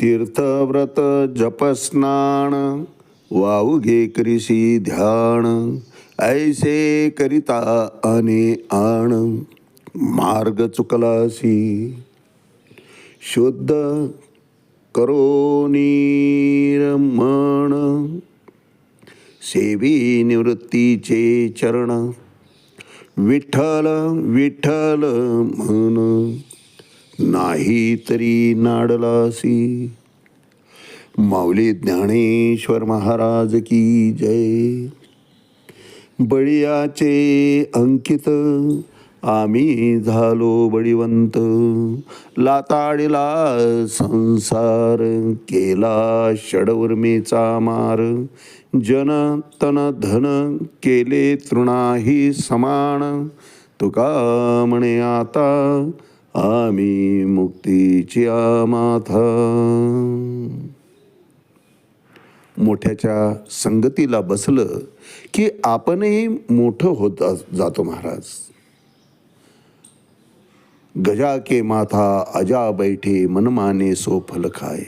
तीर्थव्रत जपस्नान वावघे करिसी ध्यान ऐसे करिता अने आण मार्ग चुकलासी. शुद्ध करो नीरमण सेवी निवृत्तीचे चरण विठ्ठल विठ्ठल म्हण नाही तरी नाडलासी. माऊली ज्ञानेश्वर महाराज की जय. बळियाचे अंकित आम्ही झालो बळीवंत. लाताडीला संसार केला षडवर्मीचा मार. जन तन धन केले तृणाही समान. तुका म्हणे आता आम्ही मुक्तीची आमाथा. मोठ्याच्या संगतीला बसलं की आपणही मोठं होत जातो महाराज. गजा के माथा अजा बैठे मनमाने सो फल खाय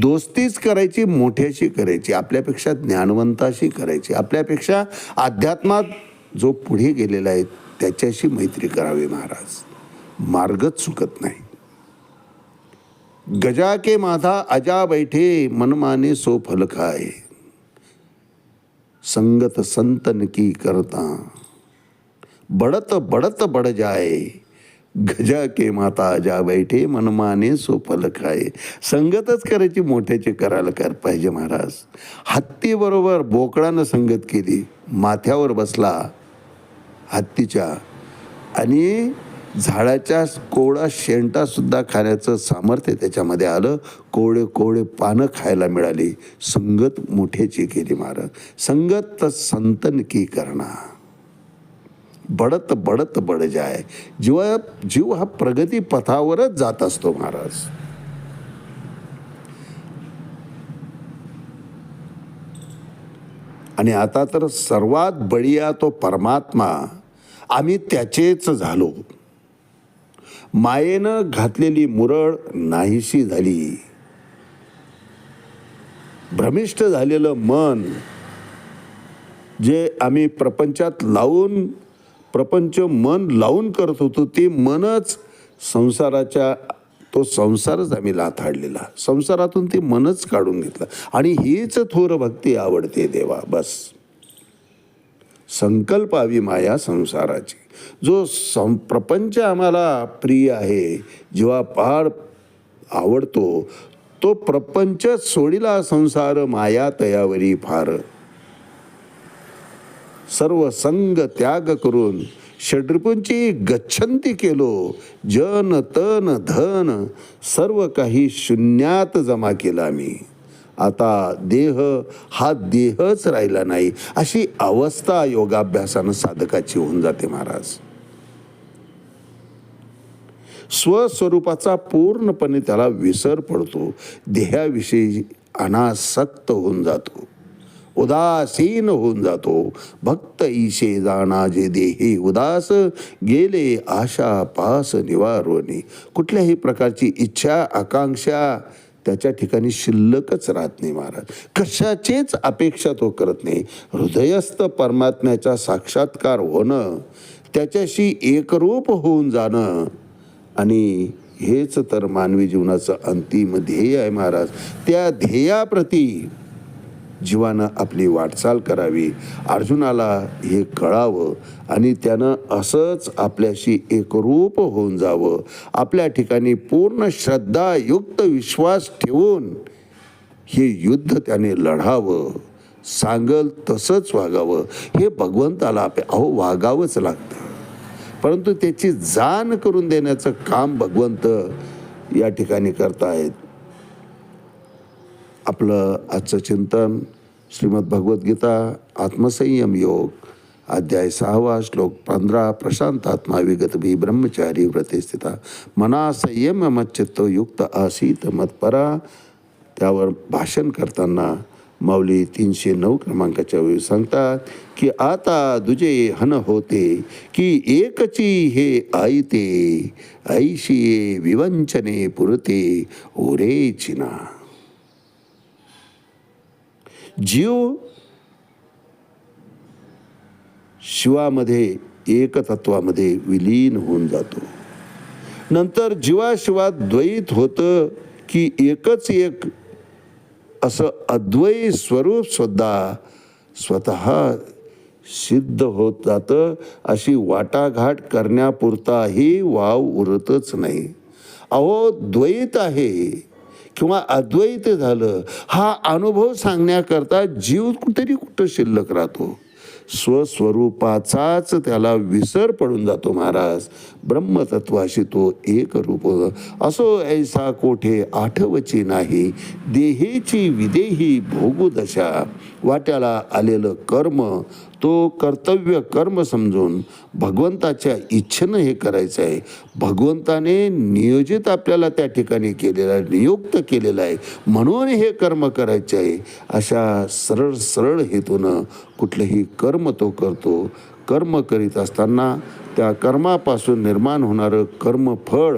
दोस्तीच करायची मोठ्याशी करायची आपल्यापेक्षा ज्ञानवंताशी करायची आपल्यापेक्षा अध्यात्मात जो पुढे गेलेला आहे त्याच्याशी मैत्री करावी महाराज. मार्गच चुकत नाही. गजा के माथा अजा बैठे मनमाने सो फल खाए. संगत संतन की करता. बढत बढत बढ जाय गजा के माता अजा बैठे मनमाने सो फल संगतच करायची मोठ्याचे करायला कर पाहिजे महाराज. हत्तीबरोबर बोकडानं संगत केली. माथ्यावर बसला. हत्तीच्या. आणि झाडाच्या कोवळा शेंटासुद्धा खाण्याचं सामर्थ्य त्याच्यामध्ये आलं. कोवळे कोवळे पानं खायला मिळाली. संगत मोठ्याची केली महाराज संगत तर संतन की करणा. बडत बडत बड जाय. जीव जीव हा प्रगती पथावरच जात असतो महाराज. आणि आता तर सर्वात बळीया तो परमात्मा. आम्ही त्याचेच झालो. मायेनं घातलेली मुरळ नाहीशी झाली. भ्रमिष्ट झालेलं मन जे आम्ही प्रपंचात लावून प्रपंच मन लावून करत होतो ते मनच संसाराच्या तो संसारच आम्ही लाथाडलेला संसारातून ते मनच काढून घेतलं. आणि हीच थोर भक्ती आवडते देवा बस. संकल्पावी माया संसाराची. जो सं प्रपंच आम्हाला प्रिय आहे जेव्हा फार आवडतो तो प्रपंच सोडिला संसार माया तयावरी फार. सर्व संग त्याग करून षड्रिपूंची गच्छंती केलो जन तन धन सर्व काही शून्यात जमा केला मी. आता देह हा देहच राहिला नाही. अशी अवस्था योगाभ्यासानं साधकाची होऊन जाते महाराज. स्वस्वरूपाचा पूर्णपणे त्याला विसर पडतो. देहाविषयी अनासक्त होऊन जातो. उदासीन होऊन जातो. भक्त ईशे जाणा जे देही उदास गेले आशा पास निवारवणे कुठल्याही प्रकारची इच्छा आकांक्षा त्याच्या ठिकाणी शिल्लकच राहत नाही महाराज. कशाचीच अपेक्षा तो करत नाही. हृदयस्थ परमात्म्याचा साक्षात्कार होणं त्याच्याशी एकरूप होऊन जाणं आणि हेच तर मानवी जीवनाचं अंतिम ध्येय आहे महाराज. त्या ध्येयाप्रती जीवानं आपली वाटचाल करावी. अर्जुनाला हे कळावं आणि त्यानं असंच आपल्याशी एकरूप होऊन जावं. आपल्या ठिकाणी पूर्ण श्रद्धायुक्त विश्वास ठेवून हे युद्ध त्याने लढावं. सांगल तसंच वागावं. हे भगवंताला आप अहो वागावंच लागतं. परंतु त्याची जाण करून देण्याचं काम भगवंत या ठिकाणी करतायत. आपलं आजचं चिंतन श्रीमद भगवद्गीता आत्मसंयम योग अध्याय सहावा श्लोक पंधरा प्रशांत आत्मा विगत भी ब्रह्मचारी व्रते स्थिता। मना संयम मच्चित्त युक्त आसीत मत्परा। त्यावर भाषण करताना माऊली तीनशे नऊ क्रमांकाच्या वेळी सांगतात की आता दुजे हन होते की एकची हे आईते ऐशी विवंचने पुरते ओरे चिना जीव शिवामध्ये एकतत्वामध्ये विलीन होऊन जातो. नंतर जीवाशिवात द्वैत होतं की एकच एक असं अद्वैत स्वरूप सुद्धा स्वतः सिद्ध होत जातं. अशी वाटाघाट करण्यापुरताही वाव उरतच नाही. अहो द्वैत आहे. किंवा अद्वैत झालं हा अनुभव सांगण्याकरता जीव कुठेतरी कुठं शिल्लक राहतो? स्वस्वरूपाचाच त्याला विसर पडून जातो महाराज. ब्रह्मतत्वाशी तो एक रूप असो ऐसा कोठे आठवची नाही. देहेची विदेही भोगुदशा. वाट्याला आलेलं कर्म तो कर्तव्य कर्म समजून भगवंताच्या इच्छेनं हे करायचं आहे भगवंताने नियोजित आपल्याला त्या ठिकाणी केलेलं आहे नियुक्त केलेलं आहे. म्हणून हे कर्म करायचे आहे अशा सरळ सरळ हेतूनं कुठलंही कर्म कर्म तो करतो. कर्म करीत असताना त्या कर्मापासून निर्माण होणारं कर्मफळ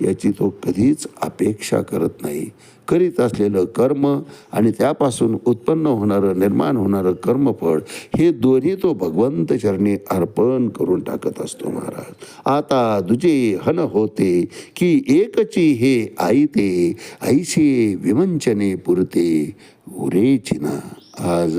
याची तो कधीच अपेक्षा करत नाही. करीत असलेलं कर्म आणि त्यापासून उत्पन्न होणारं निर्माण होणारं कर्मफळ हे दोन्ही तो भगवंत चरणी अर्पण करून टाकत असतो महाराज. आता दुजे हन होते की एकची हे आईते ऐशी विमंचने पुरते. उरेची ना आज